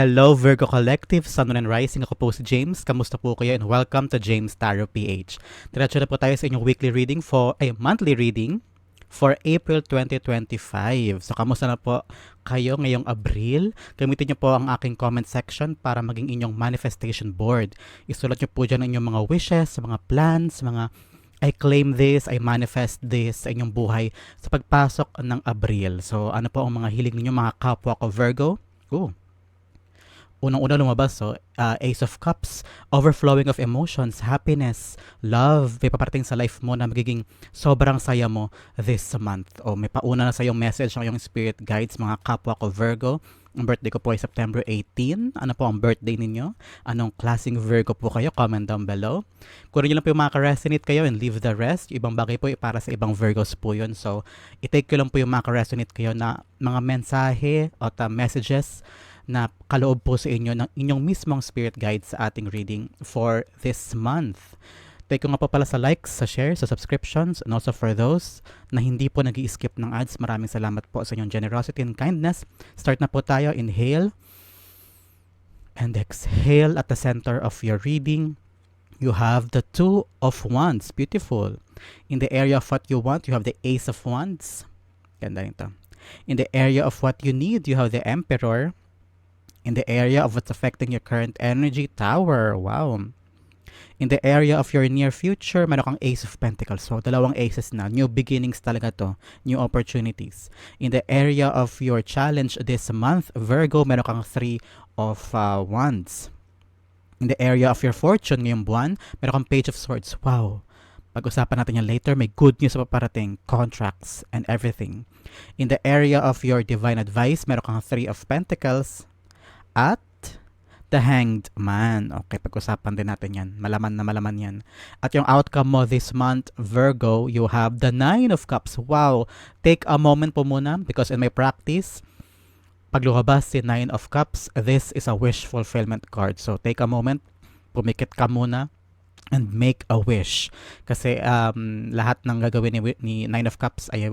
Hello Virgo Collective, Sun Moon and Rising. Ako po si James. Kamusta po kayo and welcome to James Tarot PH. Diretso na po tayo sa inyong weekly reading for, ay monthly reading for April 2025. So kamusta na po kayo ngayong Abril? Gamitin niyo po ang aking comment section para maging inyong manifestation board. Isulat niyo po dyan ang inyong mga wishes, mga plans, mga I claim this, I manifest this sa inyong buhay sa pagpasok ng Abril. So, ano po ang mga hiling ninyo mga kapwa ko Virgo? Ooh. Unang-una lumabas, so, uh, Ace of Cups, overflowing of emotions, happiness, love, may paparating sa life mo na magiging sobrang saya mo this month. O may pauna na sa iyong message ng iyong spirit guides, mga kapwa ko Virgo. Ang birthday ko po ay September 18. Ano po ang birthday ninyo? Anong klaseng Virgo po kayo? Comment down below. Kung nyo lang po yung makaka-resonate kayo and leave the rest. Yung ibang bagay po ay para sa ibang Virgos po yun. So, itake ko lang po yung makaka-resonate kayo na mga mensahe o ta messages na kaloob po sa inyo ng inyong mismong spirit guide sa ating reading for this month. Thank you nga po pala sa likes, sa shares, sa subscriptions, and also for those na hindi po nag skip ng ads. Maraming salamat po sa inyong generosity and kindness. Start na po tayo. Inhale. And exhale at the center of your reading. You have the Two of Wands. Beautiful. In the area of what you want, you have the Ace of Wands. Ganda nito. In the area of what you need, you have the Emperor. In the area of what's affecting your current energy, Tower. Wow. In the area of your near future, meron kang Ace of Pentacles. So, dalawang aces na. New beginnings talaga to. New opportunities. In the area of your challenge this month, Virgo, meron kang Three of uh, Wands. In the area of your fortune ngayong buwan, meron kang Page of Swords. Wow. Pag-usapan natin yan later. May good news pa parating. Contracts and everything. In the area of your divine advice, meron kang Three of Pentacles. At The Hanged Man. Okay, pag-usapan din natin yan. Malaman na malaman yan. At yung outcome mo this month, Virgo, you have the Nine of Cups. Wow! Take a moment po muna because in my practice, pag lumabas si Nine of Cups, this is a wish fulfillment card. So take a moment, pumikit ka muna, and make a wish. Kasi um, lahat ng gagawin ni, ni Nine of Cups ay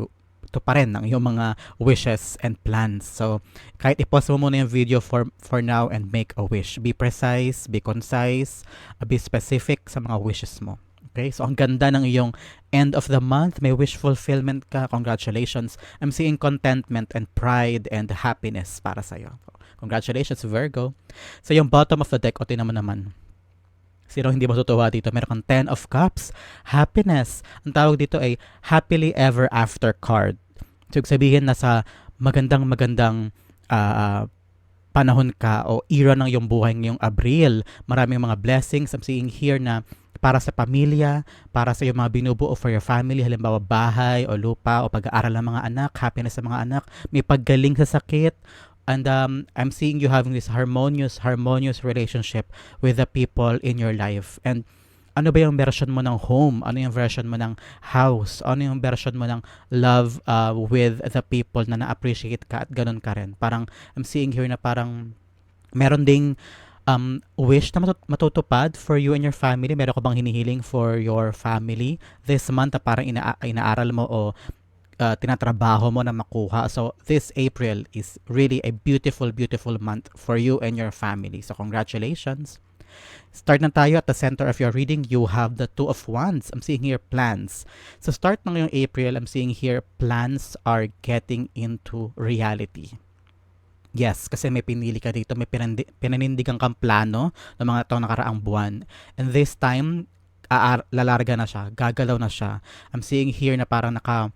to pa rin ng iyong mga wishes and plans. So, kahit i-pause mo muna yung video for, for now and make a wish. Be precise, be concise, uh, be specific sa mga wishes mo. Okay? So, ang ganda ng iyong end of the month. May wish fulfillment ka. Congratulations. I'm seeing contentment and pride and happiness para sa'yo. Congratulations, Virgo. So, yung bottom of the deck, o naman naman. Sino hindi matutuwa dito? Meron kang 10 of Cups. Happiness. Ang tawag dito ay Happily Ever After card. So, sabihin na sa magandang magandang uh, panahon ka o era ng iyong buhay ngayong Abril. Maraming mga blessings. I'm seeing here na para sa pamilya, para sa iyong mga binubuo for your family, halimbawa bahay o lupa o pag-aaral ng mga anak, happiness sa mga anak, may paggaling sa sakit, and um, I'm seeing you having this harmonious, harmonious relationship with the people in your life. And ano ba yung version mo ng home? Ano yung version mo ng house? Ano yung version mo ng love uh, with the people na na-appreciate ka at ganun ka rin? Parang, I'm seeing here na parang meron ding um, wish na matut- matutupad for you and your family? Meron ka bang hinihiling for your family this month parang ina- inaaral mo o uh, tinatrabaho mo na makuha. So, this April is really a beautiful, beautiful month for you and your family. So, congratulations. Start na tayo at the center of your reading. You have the Two of Wands. I'm seeing here plans. So, start ng yung April, I'm seeing here plans are getting into reality. Yes, kasi may pinili ka dito, may pinanindigan kang plano ng mga taong nakaraang buwan. And this time, aar- lalarga na siya, gagalaw na siya. I'm seeing here na parang naka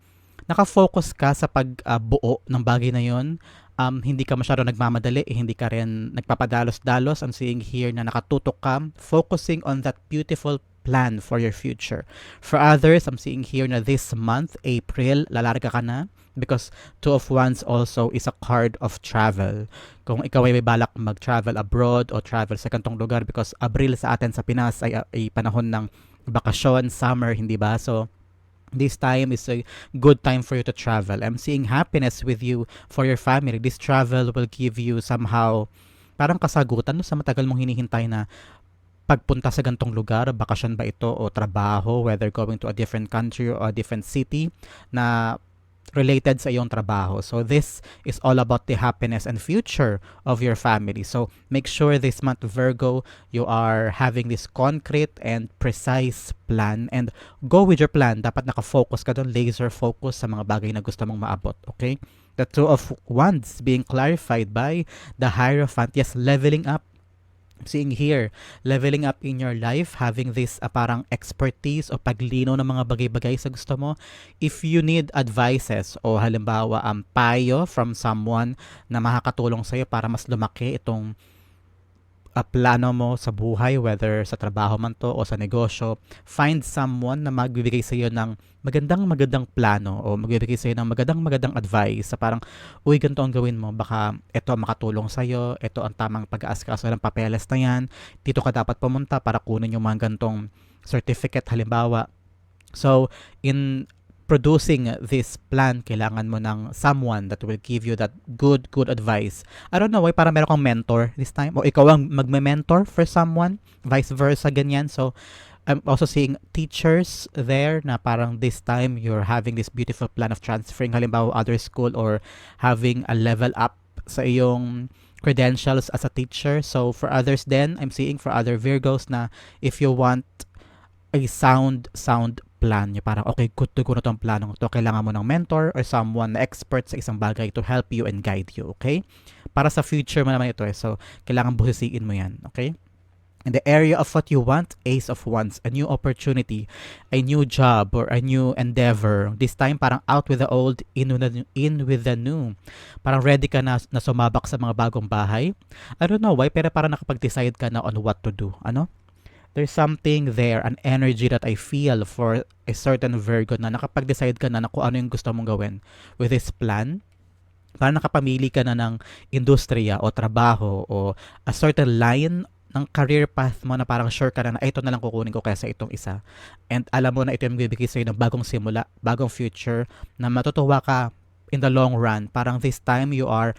nakafocus ka sa pagbuo uh, ng bagay na yon um, hindi ka masyado nagmamadali, eh, hindi ka rin nagpapadalos-dalos. I'm seeing here na nakatutok ka, focusing on that beautiful plan for your future. For others, I'm seeing here na this month, April, lalarga ka na because Two of Wands also is a card of travel. Kung ikaw ay may balak mag-travel abroad o travel sa kantong lugar because April sa atin sa Pinas ay, ay panahon ng bakasyon, summer, hindi ba? So, this time is a good time for you to travel. I'm seeing happiness with you for your family. This travel will give you somehow parang kasagutan no, sa matagal mong hinihintay na pagpunta sa gantong lugar, bakasyon ba ito o trabaho, whether going to a different country or a different city na related sa iyong trabaho. So this is all about the happiness and future of your family. So make sure this month Virgo, you are having this concrete and precise plan and go with your plan. Dapat nakafocus ka doon, laser focus sa mga bagay na gusto mong maabot. Okay? The two of wands being clarified by the Hierophant. Yes, leveling up seeing here, leveling up in your life, having this uh, parang expertise o paglino ng mga bagay-bagay sa gusto mo. If you need advices o halimbawa um, payo from someone na makakatulong sa'yo para mas lumaki itong uh, plano mo sa buhay, whether sa trabaho man to o sa negosyo, find someone na magbibigay sa iyo ng magandang magandang plano o magbibigay sa iyo ng magandang magandang advice sa parang, uy, ganito ang gawin mo, baka ito makatulong sa iyo, ito ang tamang pag-aaskaso ng papeles na yan, dito ka dapat pumunta para kunin yung mga gantong certificate halimbawa. So, in producing this plan, kailangan mo ng someone that will give you that good, good advice. I don't know why, para meron kang mentor this time. O ikaw ang magme-mentor for someone, vice versa, ganyan. So, I'm also seeing teachers there na parang this time you're having this beautiful plan of transferring halimbawa other school or having a level up sa iyong credentials as a teacher. So for others then, I'm seeing for other Virgos na if you want a sound, sound plan nyo. Parang, okay, good to go na tong planong to. Kailangan mo ng mentor or someone na expert sa isang bagay to help you and guide you, okay? Para sa future mo naman ito eh. So, kailangan busisiin mo yan, okay? In the area of what you want, Ace of Wands, a new opportunity, a new job, or a new endeavor. This time, parang out with the old, in with the, in with the new. Parang ready ka na, na sumabak sa mga bagong bahay. I don't know why, pero parang nakapag-decide ka na on what to do. Ano? There's something there, an energy that I feel for a certain Virgo na nakapag-decide ka na na kung ano yung gusto mong gawin with this plan. Para nakapamili ka na ng industriya o trabaho o a certain line ng career path mo na parang sure ka na na ito na lang kukunin ko kaysa itong isa. And alam mo na ito yung bibigay sa'yo ng bagong simula, bagong future na matutuwa ka in the long run. Parang this time you are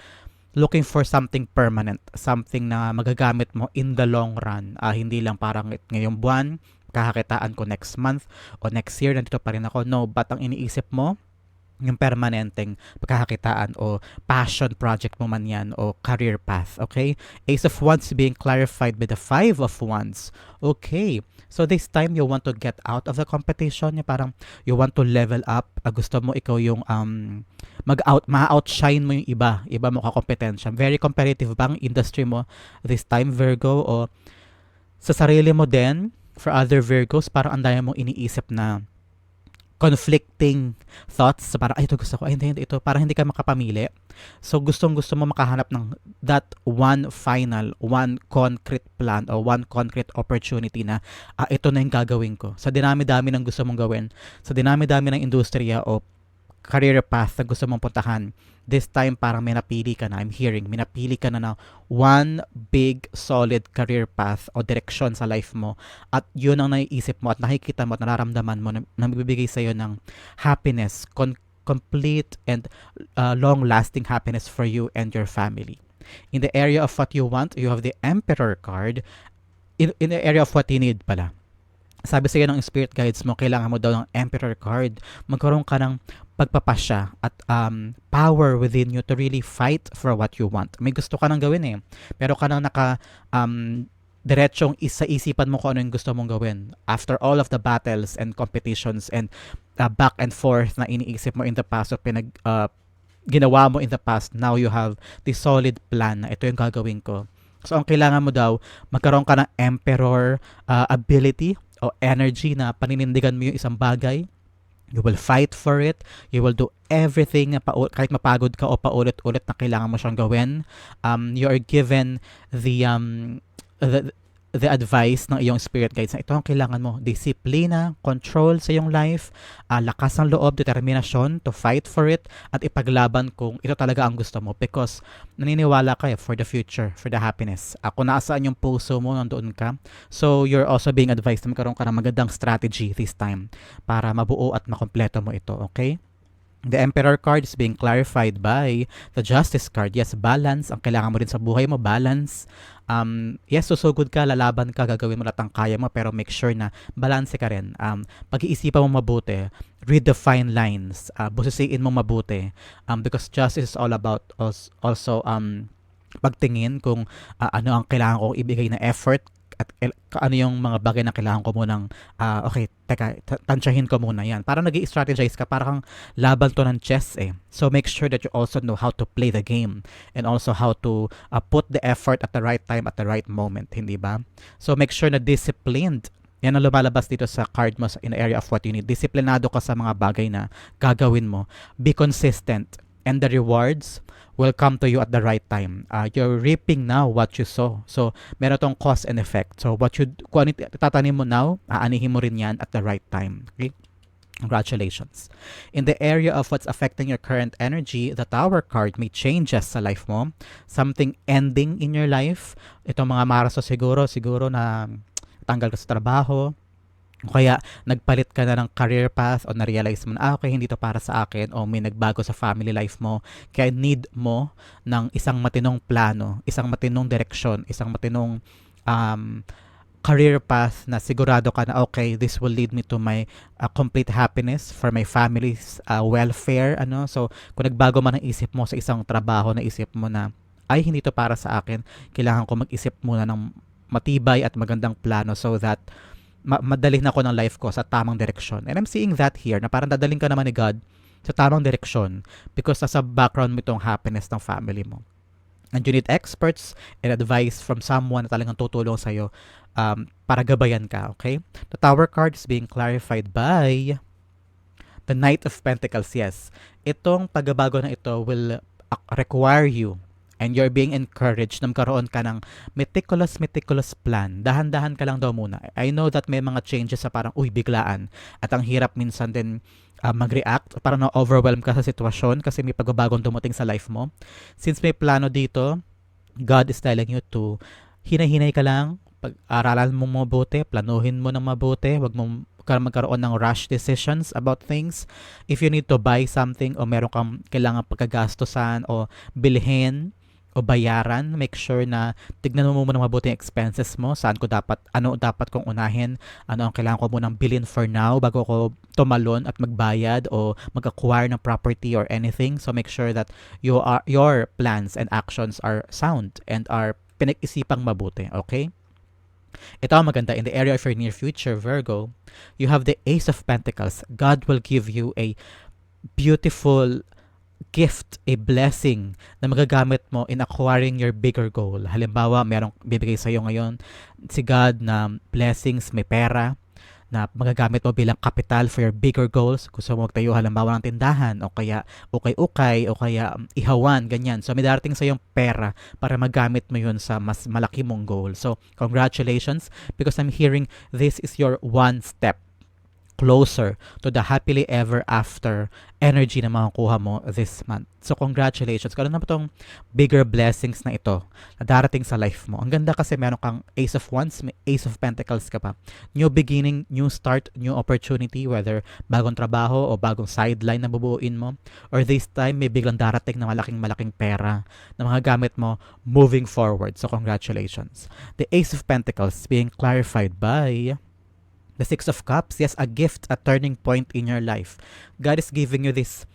looking for something permanent, something na magagamit mo in the long run. Uh, hindi lang parang ngayong buwan, kakakitaan ko next month o next year, nandito pa rin ako. No, but ang iniisip mo, yung permanenteng pagkakakitaan o passion project mo man yan o career path, okay? Ace of Wands being clarified by the Five of Wands. Okay, so this time you want to get out of the competition, yung parang you want to level up, uh, gusto mo ikaw yung um, mag-out, ma-outshine mo yung iba, iba mo kakompetensya. Very competitive bang industry mo this time, Virgo, o sa sarili mo din, for other Virgos, parang ang dami mong iniisip na conflicting thoughts. So parang, ay, ito gusto ko. Ay, hindi, hindi, ito. Parang hindi ka makapamili. So, gustong gusto mo makahanap ng that one final, one concrete plan o one concrete opportunity na ah, ito na yung gagawin ko. Sa dinami-dami ng gusto mong gawin, sa dinami-dami ng industriya o career path na gusto mong puntahan, this time parang may napili ka na, I'm hearing, may napili ka na na one big solid career path o direction sa life mo at yun ang naiisip mo at nakikita mo at nararamdaman mo na, na magbibigay sa'yo ng happiness, con- complete and uh, long-lasting happiness for you and your family. In the area of what you want, you have the Emperor card. In, in the area of what you need pala, sabi sa ng spirit guides mo, kailangan mo daw ng Emperor card. Magkaroon ka ng pagpapasya at um, power within you to really fight for what you want. May gusto ka nang gawin eh. Pero ka nang naka um, diretsong isa isipan mo kung ano yung gusto mong gawin. After all of the battles and competitions and uh, back and forth na iniisip mo in the past o pinag uh, ginawa mo in the past, now you have the solid plan na ito yung gagawin ko. So, ang kailangan mo daw, magkaroon ka ng emperor uh, ability o energy na paninindigan mo yung isang bagay. You will fight for it. You will do everything na pa, kahit mapagod ka o paulit-ulit na kailangan mo siyang gawin. Um, you are given the um, the, the advice ng iyong spirit guides na ito ang kailangan mo. Disiplina, control sa iyong life, uh, lakas ng loob, determinasyon to fight for it at ipaglaban kung ito talaga ang gusto mo because naniniwala ka for the future, for the happiness. Uh, kung nasaan yung puso mo, nandoon ka. So, you're also being advised na magkaroon ka ng magandang strategy this time para mabuo at makompleto mo ito, okay? The Emperor card is being clarified by the Justice card. Yes, balance. Ang kailangan mo rin sa buhay mo, balance. Um, yes, susugod ka, lalaban ka, gagawin mo lahat ang kaya mo, pero make sure na balance ka rin. Um, pag-iisipan mo mabuti, read the fine lines, uh, busisiin mo mabuti. Um, because justice is all about also, also um, pagtingin kung uh, ano ang kailangan kong ibigay na effort at ano yung mga bagay na kailangan ko munang, uh, okay, teka, tansyahin ko muna yan. Parang nag strategize ka, parang laban to ng chess eh. So make sure that you also know how to play the game and also how to uh, put the effort at the right time, at the right moment, hindi ba? So make sure na disciplined yan ang lumalabas dito sa card mo in the area of what you need. Disiplinado ka sa mga bagay na gagawin mo. Be consistent. And the rewards, will come to you at the right time. Uh, you're reaping now what you sow. So, meron tong cause and effect. So, what you, kung ano tatanim mo now, aanihin mo rin yan at the right time. Okay? Congratulations. In the area of what's affecting your current energy, the Tower card may changes sa life mo. Something ending in your life. Itong mga maraso siguro, siguro na tanggal ka sa trabaho, kaya nagpalit ka na ng career path o na-realize mo na, ah, okay, hindi to para sa akin o may nagbago sa family life mo. Kaya need mo ng isang matinong plano, isang matinong direksyon, isang matinong um, career path na sigurado ka na okay this will lead me to my uh, complete happiness for my family's uh, welfare ano so kung nagbago man ang isip mo sa isang trabaho na isip mo na ay hindi to para sa akin kailangan ko mag-isip muna ng matibay at magandang plano so that ma- madalhin ako ng life ko sa tamang direksyon. And I'm seeing that here, na parang dadaling ka naman ni God sa tamang direksyon because nasa background mo itong happiness ng family mo. And you need experts and advice from someone na talagang tutulong sa'yo um, para gabayan ka, okay? The Tower card is being clarified by the Knight of Pentacles, yes. Itong pagbabago na ito will require you and you're being encouraged na magkaroon ka ng meticulous, meticulous plan. Dahan-dahan ka lang daw muna. I know that may mga changes sa parang, uy, biglaan. At ang hirap minsan din uh, mag-react, parang na-overwhelm ka sa sitwasyon kasi may pagbabagong dumating sa life mo. Since may plano dito, God is telling you to hinay-hinay ka lang, pag-aralan mo mabuti, planuhin mo ng mabuti, wag mo magkaroon ng rush decisions about things. If you need to buy something o meron kang kailangan pagkagastosan o bilhin, o bayaran, make sure na tignan mo muna mabuti yung expenses mo, saan ko dapat, ano dapat kong unahin, ano ang kailangan ko munang bilhin for now bago ko tumalon at magbayad o mag-acquire ng property or anything. So make sure that you are, your plans and actions are sound and are pinag-isipang mabuti, okay? Ito ang maganda. In the area of your near future, Virgo, you have the Ace of Pentacles. God will give you a beautiful gift, a blessing na magagamit mo in acquiring your bigger goal. Halimbawa, merong bibigay sa iyo ngayon si God na blessings, may pera, na magagamit mo bilang capital for your bigger goals. Gusto mo magtayo halimbawa ng tindahan o kaya ukay-ukay o kaya um, ihawan, ganyan. So may darating sa yung pera para magamit mo yun sa mas malaki mong goal. So congratulations because I'm hearing this is your one step closer to the happily ever after energy na makukuha mo this month. So congratulations. Karoon na po itong bigger blessings na ito na darating sa life mo. Ang ganda kasi meron kang Ace of Wands, may Ace of Pentacles ka pa. New beginning, new start, new opportunity, whether bagong trabaho o bagong sideline na bubuuin mo. Or this time, may biglang darating na malaking malaking pera na mga gamit mo moving forward. So congratulations. The Ace of Pentacles being clarified by The Six of Cups, yes, a gift, a turning point in your life. God is giving you this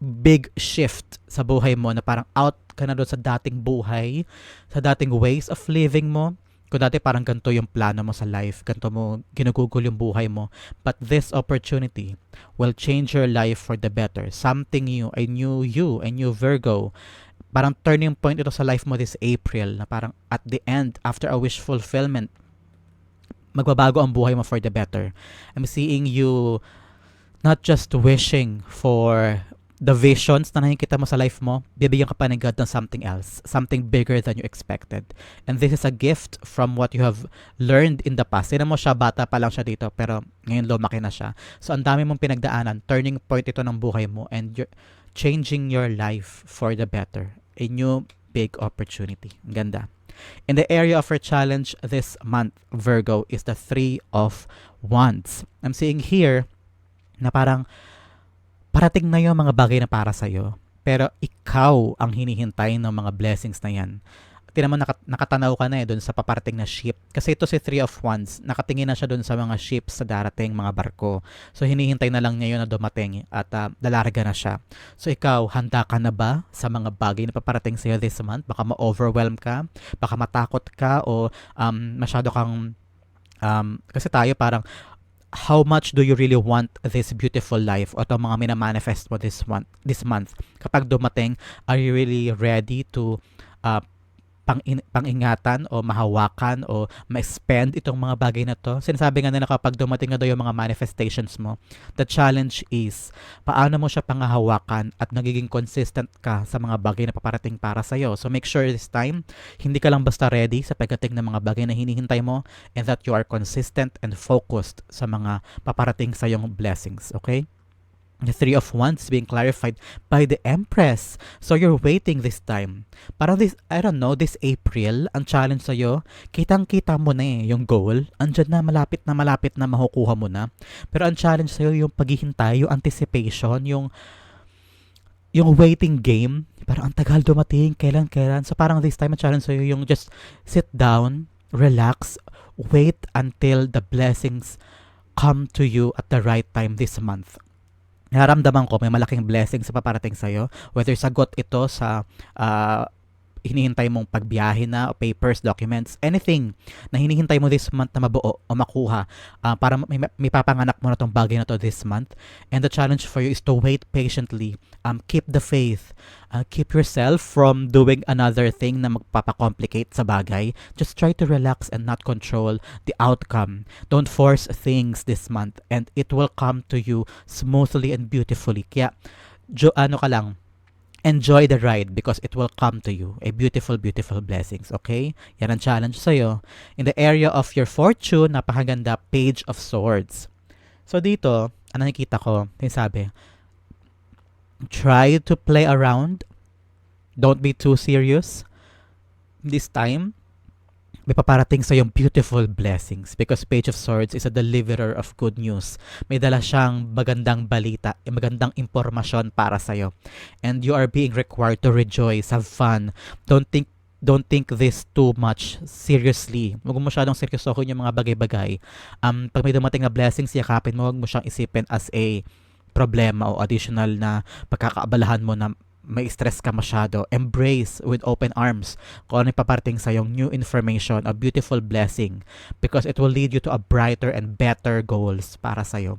big shift sa buhay mo na parang out ka na doon sa dating buhay, sa dating ways of living mo. Kung dati parang ganito yung plano mo sa life, ganito mo ginugugol yung buhay mo. But this opportunity will change your life for the better. Something new, a new you, a new Virgo. Parang turning point ito sa life mo this April na parang at the end, after a wish fulfillment, magbabago ang buhay mo for the better. I'm seeing you not just wishing for the visions na nakikita mo sa life mo, bibigyan ka pa ng God ng something else, something bigger than you expected. And this is a gift from what you have learned in the past. Tinan mo siya, bata pa lang siya dito, pero ngayon lumaki na siya. So, ang dami mong pinagdaanan, turning point ito ng buhay mo, and you're changing your life for the better. A new big opportunity. Ang ganda. In the area of our challenge this month, Virgo, is the Three of Wands. I'm seeing here na parang parating na yung mga bagay na para sa'yo. Pero ikaw ang hinihintay ng mga blessings na yan. Tinan mo, nakat- nakatanaw ka na eh doon sa paparating na ship. Kasi ito si Three of Wands, nakatingin na siya doon sa mga ships sa darating, mga barko. So hinihintay na lang niya yun na dumating at uh, lalarga na siya. So ikaw, handa ka na ba sa mga bagay na paparating sa'yo this month? Baka ma-overwhelm ka, baka matakot ka o um, masyado kang um, kasi tayo parang how much do you really want this beautiful life o itong mga minamanifest mo this month, this month kapag dumating are you really ready to uh, pang pangingatan o mahawakan o ma-spend itong mga bagay na to. Sinasabi nga nila kapag dumating na daw yung mga manifestations mo, the challenge is paano mo siya pangahawakan at nagiging consistent ka sa mga bagay na paparating para sa'yo. So make sure this time, hindi ka lang basta ready sa pagdating ng mga bagay na hinihintay mo and that you are consistent and focused sa mga paparating sa iyong blessings. Okay? The Three of Wands being clarified by the Empress. So you're waiting this time. Parang this, I don't know, this April, ang challenge sa'yo, kitang-kita mo na eh, yung goal. Andyan na, malapit na, malapit na, makukuha mo na. Pero ang challenge sa'yo, yung paghihintay, yung anticipation, yung yung waiting game, parang ang tagal dumating, kailan, kailan. So parang this time, ang challenge sa'yo, yung just sit down, relax, wait until the blessings come to you at the right time this month naramdaman ko may malaking blessing sa paparating sa'yo. Whether sagot ito sa uh, hinihintay mong pagbiyahe na, papers, documents, anything na hinihintay mo this month na mabuo o makuha uh, para may, may papanganak mo na tong bagay na to this month. And the challenge for you is to wait patiently. Um, keep the faith. Uh, keep yourself from doing another thing na magpapakomplicate sa bagay. Just try to relax and not control the outcome. Don't force things this month and it will come to you smoothly and beautifully. Kaya, jo, ano ka lang, enjoy the ride because it will come to you. A beautiful, beautiful blessings. Okay? Yan ang challenge sa'yo. In the area of your fortune, napakaganda, Page of Swords. So dito, ano nakikita ko? Sabi, try to play around. Don't be too serious. This time, may paparating sa yung beautiful blessings because Page of Swords is a deliverer of good news. May dala siyang magandang balita, eh, magandang impormasyon para sa iyo. And you are being required to rejoice, have fun. Don't think don't think this too much seriously. Huwag mo masyadong seryosohin yung mga bagay-bagay. Um, pag may dumating na blessings, yakapin mo, huwag mo siyang isipin as a problema o additional na pagkakaabalahan mo na may stress ka masyado, embrace with open arms kung ano ipaparting sa yung new information, a beautiful blessing because it will lead you to a brighter and better goals para sa iyo.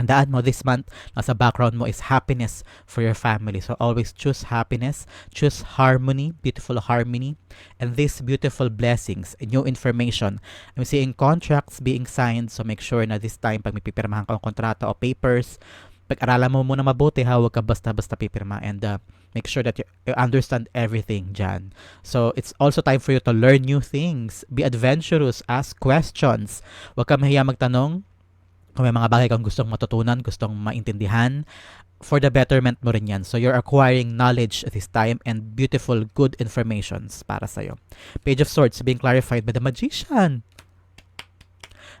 Andaan mo this month, nasa background mo is happiness for your family. So always choose happiness, choose harmony, beautiful harmony, and these beautiful blessings, new information. I'm seeing contracts being signed, so make sure na this time pag may pipirmahan kang kontrata o papers, pag-aralan mo muna mabuti ha, huwag ka basta-basta pipirma and uh, make sure that you, understand everything dyan. So, it's also time for you to learn new things. Be adventurous, ask questions. Huwag ka mahiya magtanong kung may mga bagay kang gustong matutunan, gustong maintindihan, for the betterment mo rin yan. So, you're acquiring knowledge this time and beautiful, good informations para sa'yo. Page of Swords being clarified by the Magician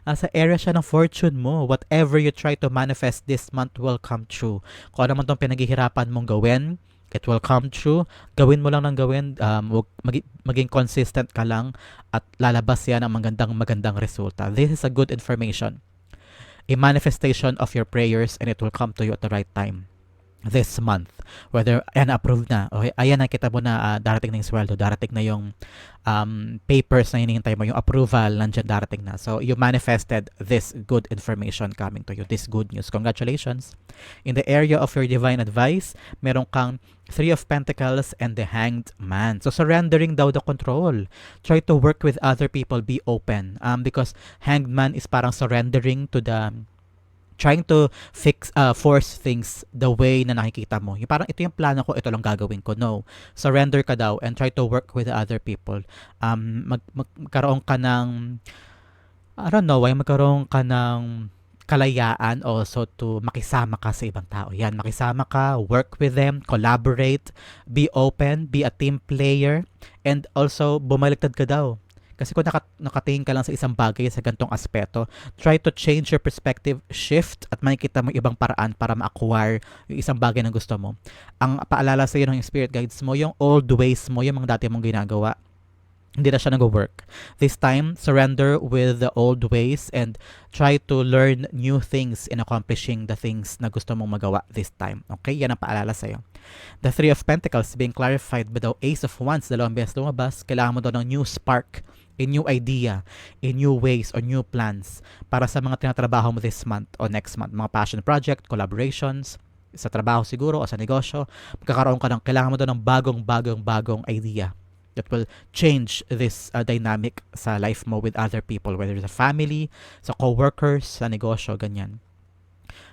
uh, sa area siya ng fortune mo. Whatever you try to manifest this month will come true. Kung ano man itong pinaghihirapan mong gawin, it will come true. Gawin mo lang ng gawin, um, mag- maging consistent ka lang at lalabas yan ang magandang magandang resulta. This is a good information. A manifestation of your prayers and it will come to you at the right time this month. Whether, ayan, approved na. Okay, ayan, nakita mo na uh, darating na yung sweldo, darating na yung um, papers na hinihintay mo, yung approval, nandiyan darating na. So, you manifested this good information coming to you, this good news. Congratulations. In the area of your divine advice, meron kang Three of Pentacles and the Hanged Man. So, surrendering daw the control. Try to work with other people, be open. Um, because Hanged Man is parang surrendering to the trying to fix uh, force things the way na nakikita mo. Yung parang ito yung plano ko, ito lang gagawin ko. No. Surrender ka daw and try to work with other people. Um mag, mag magkaroon ka ng I don't know, ay magkaroon ka ng kalayaan also to makisama ka sa ibang tao. Yan, makisama ka, work with them, collaborate, be open, be a team player, and also bumaliktad ka daw Kasi kung naka, nakatingin ka lang sa isang bagay sa gantong aspeto, try to change your perspective, shift, at makikita mo ibang paraan para ma-acquire yung isang bagay na gusto mo. Ang paalala sa iyo ng spirit guides mo, yung old ways mo, yung mga dati mong ginagawa, hindi na siya nag-work. This time, surrender with the old ways and try to learn new things in accomplishing the things na gusto mong magawa this time. Okay? Yan ang paalala sa'yo. The Three of Pentacles being clarified by the Ace of Wands, dalawang beses lumabas, kailangan mo daw ng new spark, a new idea, a new ways or new plans para sa mga tinatrabaho mo this month or next month. Mga passion project, collaborations, sa trabaho siguro o sa negosyo, magkakaroon ka ng, kailangan mo daw ng bagong, bagong, bagong idea that will change this uh, dynamic sa life mo with other people, whether sa family, sa co-workers, sa negosyo, ganyan.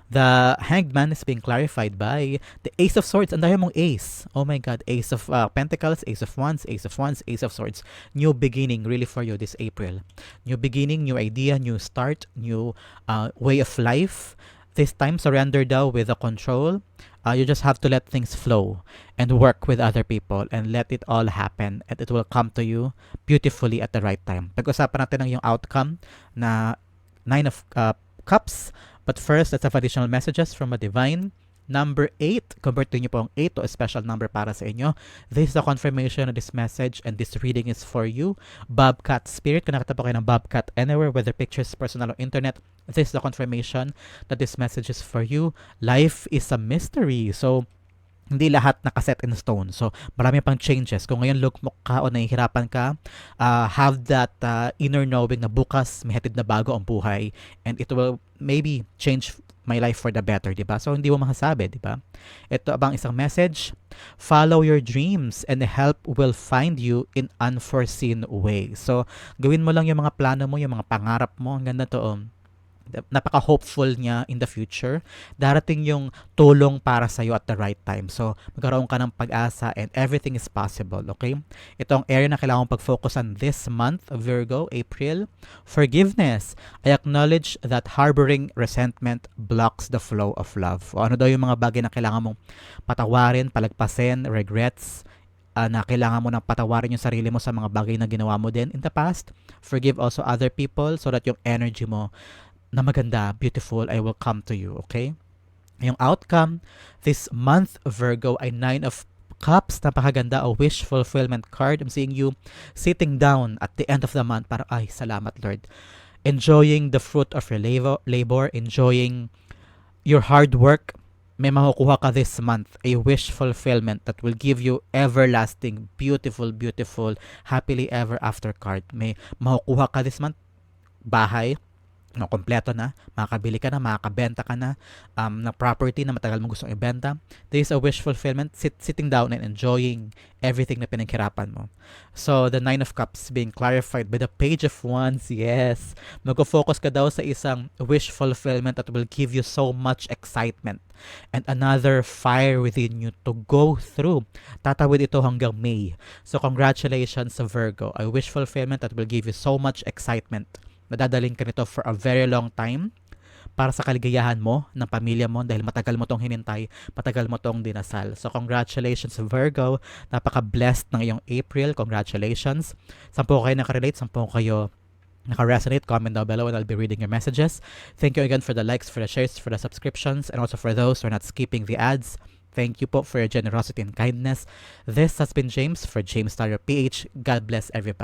The Hanged Man is being clarified by the Ace of Swords. Ang dami mong Ace. Oh my God. Ace of uh, Pentacles, Ace of Wands, Ace of Wands, Ace of Swords. New beginning really for you this April. New beginning, new idea, new start, new uh, way of life. This time, surrender daw with the control. Uh, you just have to let things flow and work with other people and let it all happen and it will come to you beautifully at the right time. Pag-usapan natin ang yung outcome na Nine of uh, Cups. But first, let's have additional messages from a divine. Number 8, convert nyo po ang 8 to a special number para sa inyo. This is a confirmation of this message and this reading is for you. Bobcat Spirit, kung po kayo ng Bobcat anywhere, whether pictures, personal, or internet, this is a confirmation that this message is for you. Life is a mystery. So, hindi lahat nakaset in stone. So, marami pang changes. Kung ngayon lugmok ka o nahihirapan ka, uh, have that uh, inner knowing na bukas may hatid na bago ang buhay and it will maybe change my life for the better, di ba? So, hindi mo masasabi, di ba? Ito abang isang message. Follow your dreams and help will find you in unforeseen ways. So, gawin mo lang yung mga plano mo, yung mga pangarap mo. Ang ganda to, um, napaka-hopeful niya in the future. Darating yung tulong para sa iyo at the right time. So, magkaroon ka ng pag-asa and everything is possible, okay? Ito ang area na kailangan pag-focusan this month, Virgo, April. Forgiveness. I acknowledge that harboring resentment blocks the flow of love. O ano daw yung mga bagay na kailangan mong patawarin, palagpasin, regrets, uh, na kailangan mo nang patawarin yung sarili mo sa mga bagay na ginawa mo din in the past. Forgive also other people so that yung energy mo na maganda, beautiful, I will come to you, okay? Yung outcome, this month, Virgo, ay Nine of Cups, napakaganda, a wish fulfillment card. I'm seeing you sitting down at the end of the month para, ay, salamat Lord. Enjoying the fruit of your labor, labor enjoying your hard work, may makukuha ka this month, a wish fulfillment that will give you everlasting, beautiful, beautiful, happily ever after card. May makukuha ka this month, bahay, no, kompleto na, makakabili ka na, makakabenta ka na um, na property na matagal mo gustong ibenta. There is a wish fulfillment, sit, sitting down and enjoying everything na pinaghirapan mo. So, the Nine of Cups being clarified by the Page of Wands, yes. Mag-focus ka daw sa isang wish fulfillment that will give you so much excitement and another fire within you to go through. Tatawid ito hanggang May. So, congratulations sa Virgo. A wish fulfillment that will give you so much excitement Nadadaling ka nito for a very long time para sa kaligayahan mo, ng pamilya mo, dahil matagal mo tong hinintay, matagal mo tong dinasal. So, congratulations Virgo. Napaka-blessed ng iyong April. Congratulations. Sampo kayo nakarelate, sampo kayo naka-resonate, comment down below and I'll be reading your messages. Thank you again for the likes, for the shares, for the subscriptions, and also for those who are not skipping the ads. Thank you po for your generosity and kindness. This has been James for James Starter PH. God bless everybody.